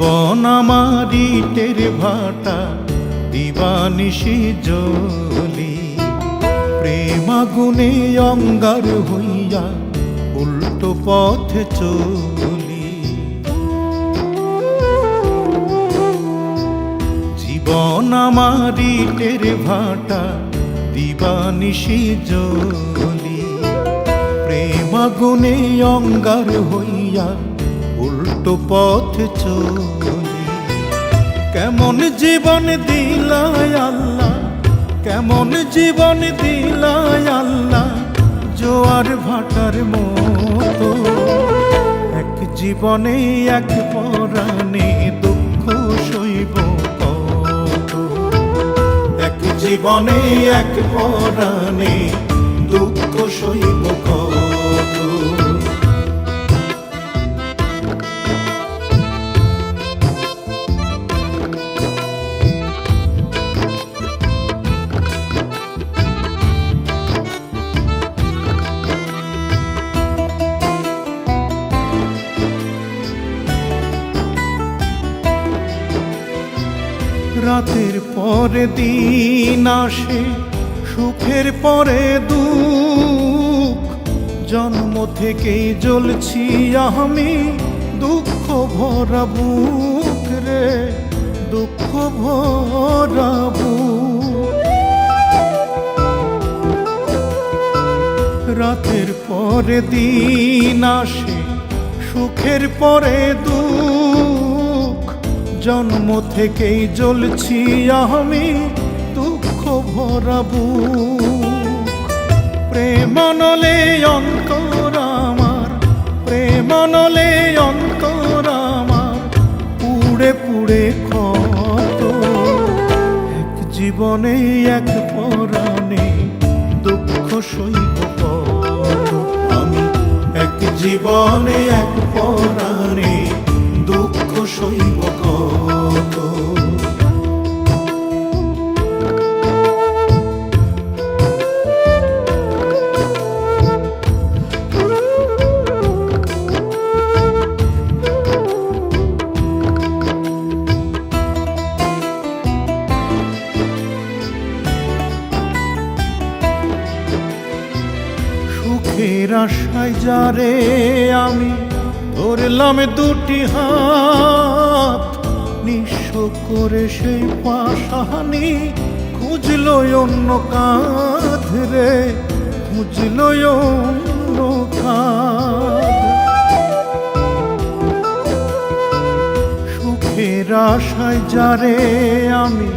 জীবন আমার ইটের ভাটা, দিবানিশি জলি প্রেম আগুনে অঙ্গার হইয়া উল্টো পথে চলি। জীবন আমার ইটের ভাটা, দিবানিশি জলি প্রেম আগুনে অঙ্গার হইয়া উল্টো পথ চলি। কেমন জীবন দিলায় আল্লাহ, কেমন জীবন দিলায় আল্লাহ, জোয়ার ভাটার মতো। এক জীবনে এক পরাণে দুঃখ সইব কত। এক জীবনে এক পরাণে দুঃখ সইব রাতের পরে দিন আসে, সুখের পরে দুঃখ। জন্ম থেকেই জ্বলছি আমি, দুঃখ ভরা বুক রে, দুঃখ ভরা রাতের পরে দিন আসে, সুখের পরে দুঃখ। জন্ম থেকেই জ্বলছি আমি দুঃখ ভরাবু প্রেমনলে অন্তর আমার প্রেমনলে অন্তর আমার, পুড়ে পুড়ে ক্ষত। এক জীবনে এক পরাণে দুঃখ সইব আমি এক জীবনে এক পরাণে সুখের আশায় যারে আমি ধরলাম দুটি হাত, নিঃস্ব করে সেই পাশাহানি খুঁজল অন্য কাঁধ রে, খুঁজল অন্য সুখের আশায় যারে আমি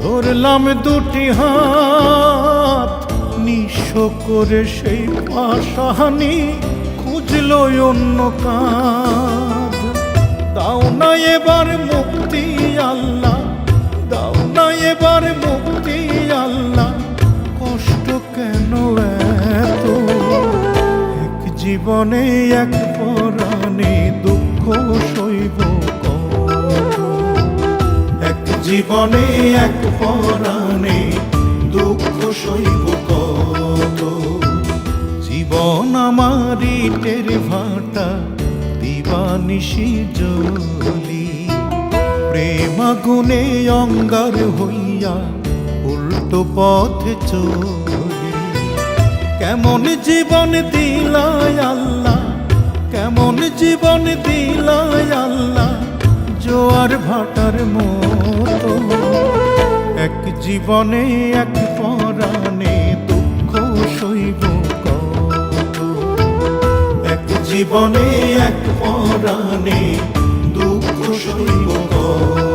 ধরলাম দুটি হাত নিঃস্ব করে সেই পাশাহানি খুঁজল অন্য কাজ। দাও না এবার মুক্তি, আল্লাহ। দাও না এবার মুক্তি, আল্লাহ। কষ্ট কেন এত? এক জীবনে এক পরাণে দুঃখ সইব এক জীবনে এক পরাণে দুঃখ সইব আমার ইটের ভাটা দিবানিশি জলি প্রেম আগুনে অঙ্গার হইয়া উল্টো পথে চলি। কেমন জীবন দিলায় আল্লাহ, কেমন জীবন দিলায় আল্লাহ, জোয়ার ভাটার মতো। এক জীবনে, এক পরাণে দুঃখ সইব জীবনে এক পরাণে দুঃখ সইব কত